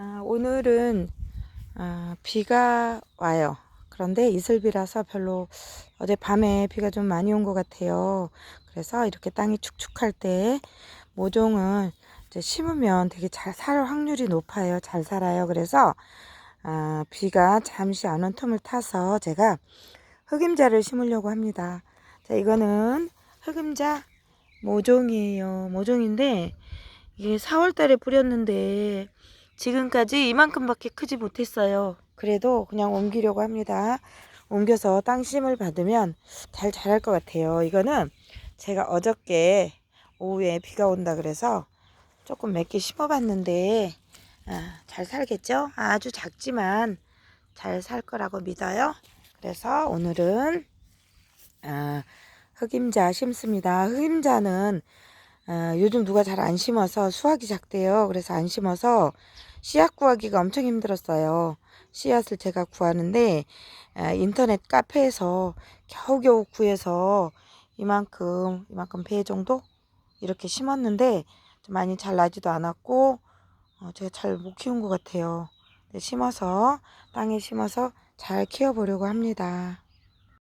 아, 오늘은 아, 비가 와요. 그런데 이슬비라서 별로 어젯밤에 비가 좀 많이 온 것 같아요. 그래서 이렇게 땅이 축축할 때 모종을 이제 심으면 되게 잘 살 확률이 높아요. 잘 살아요. 그래서 아, 비가 잠시 안 온 틈을 타서 제가 흑임자를 심으려고 합니다. 자, 이거는 흑임자 모종이에요. 모종인데 이게 4월 달에 뿌렸는데 지금까지 이만큼밖에 크지 못했어요. 그래도 그냥 옮기려고 합니다. 옮겨서 땅심을 받으면 잘 자랄 것 같아요. 이거는 제가 어저께 오후에 비가 온다 그래서 조금 몇 개 심어봤는데 아, 잘 살겠죠? 아주 작지만 잘 살 거라고 믿어요. 그래서 오늘은 아, 흑임자 심습니다. 흑임자는 아, 요즘 누가 잘 안 심어서 수확이 작대요. 그래서 안 심어서 씨앗 구하기가 엄청 힘들었어요. 씨앗을 제가 구하는데 아, 인터넷 카페에서 겨우겨우 구해서 이만큼 이만큼 배 정도 이렇게 심었는데 좀 많이 잘 나지도 않았고 어, 제가 잘 못 키운 것 같아요. 네, 심어서 땅에 심어서 잘 키워보려고 합니다.